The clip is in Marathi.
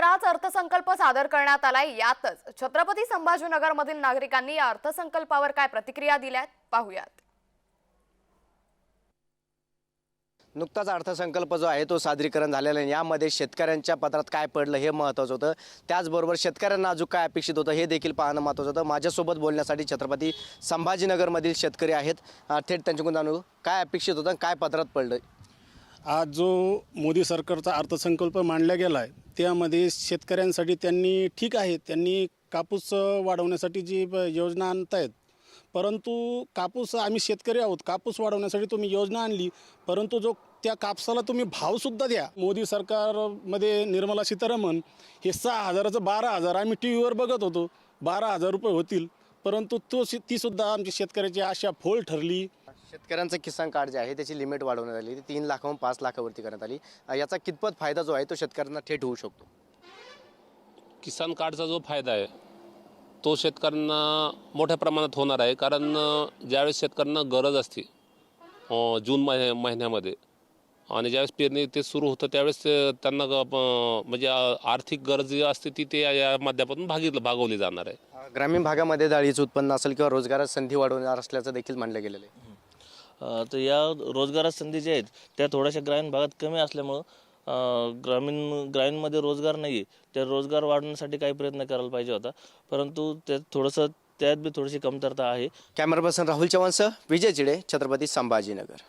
तर आज अर्थसंकल्प सादर करण्यात आलाय. यातच छत्रपती संभाजीनगरमधील नागरिकांनी या अर्थसंकल्पावर काय प्रतिक्रिया दिल्यात पाहूयात. नुकताच अर्थसंकल्प जो आहे तो सादरीकरण झालेला आहे. यामध्ये शेतकऱ्यांच्या पत्रात काय पडलं हे महत्त्वाचं होतं. त्याचबरोबर शेतकऱ्यांना अजून काय अपेक्षित होतं हे देखील पाहणं महत्त्वाचं होतं. माझ्यासोबत बोलण्यासाठी छत्रपती संभाजीनगरमधील शेतकरी आहेत. थेट त्यांच्याकडून जाणू काय अपेक्षित होतं काय पत्रात पडलं? आज जो मोदी सरकारचा अर्थसंकल्प मांडला गेला आहे त्यामध्ये शेतकऱ्यांसाठी त्यांनी ठीक आहे त्यांनी कापूस वाढवण्यासाठी जी ब- योजना आणतायत. परंतु कापूस आम्ही शेतकरी आहोत कापूस वाढवण्यासाठी तुम्ही योजना आणली परंतु जो त्या कापसाला तुम्ही भावसुद्धा द्या. मोदी सरकारमध्ये निर्मला सीतारामन हे सहा हजाराचं बारा हजार आम्ही टी व्हीवर बघत होतो. बारा हजार रुपये होतील परंतु तो ती सुद्धा आमच्या शेतकऱ्याची आशा फोल ठरली. शेतकऱ्यांचं किसान कार्ड जे आहे त्याची लिमिट वाढवण्यात आली. ती तीन लाखाहून पाच लाखावरती करण्यात आली. अं, याचा कितपत फायदा जो आहे तो शेतकऱ्यांना थेट होऊ शकतो? किसान कार्डचा जो फायदा आहे तो शेतकऱ्यांना मोठ्या प्रमाणात होणार आहे. कारण अ, ज्यावेळेस शेतकऱ्यांना गरज असते अ, जून महिन्या महिन्यामध्ये आणि ज्यावेळेस पेरणी ते सुरू होतं त्यावेळेस ते त्यांना ग- म्हणजे आर्थिक गरज जी असते ती ते या- या माध्यमातून भागितलं भागवली जाणार आहे. अं, ग्रामीण भागामध्ये डाळीचं उत्पन्न असेल किंवा रोजगारात संधी वाढवणार असल्याचं देखील मानलं गेलेलं आहे. तर या रोजगारात संधी ज्या आहेत त्या थोड्याशा ग्रामीण भागात कमी असल्यामुळं ग्रामीण ग्रामीणमध्ये रोजगार नाही आहे त्या रोजगार वाढवण्यासाठी काही प्रयत्न करायला पाहिजे होता. परंतु त्यात थोडंसं त्यात बी थोडीशी कमतरता आहे. कॅमेरा पर्सन राहुल चव्हाणसह विजय चिडे छत्रपती संभाजीनगर.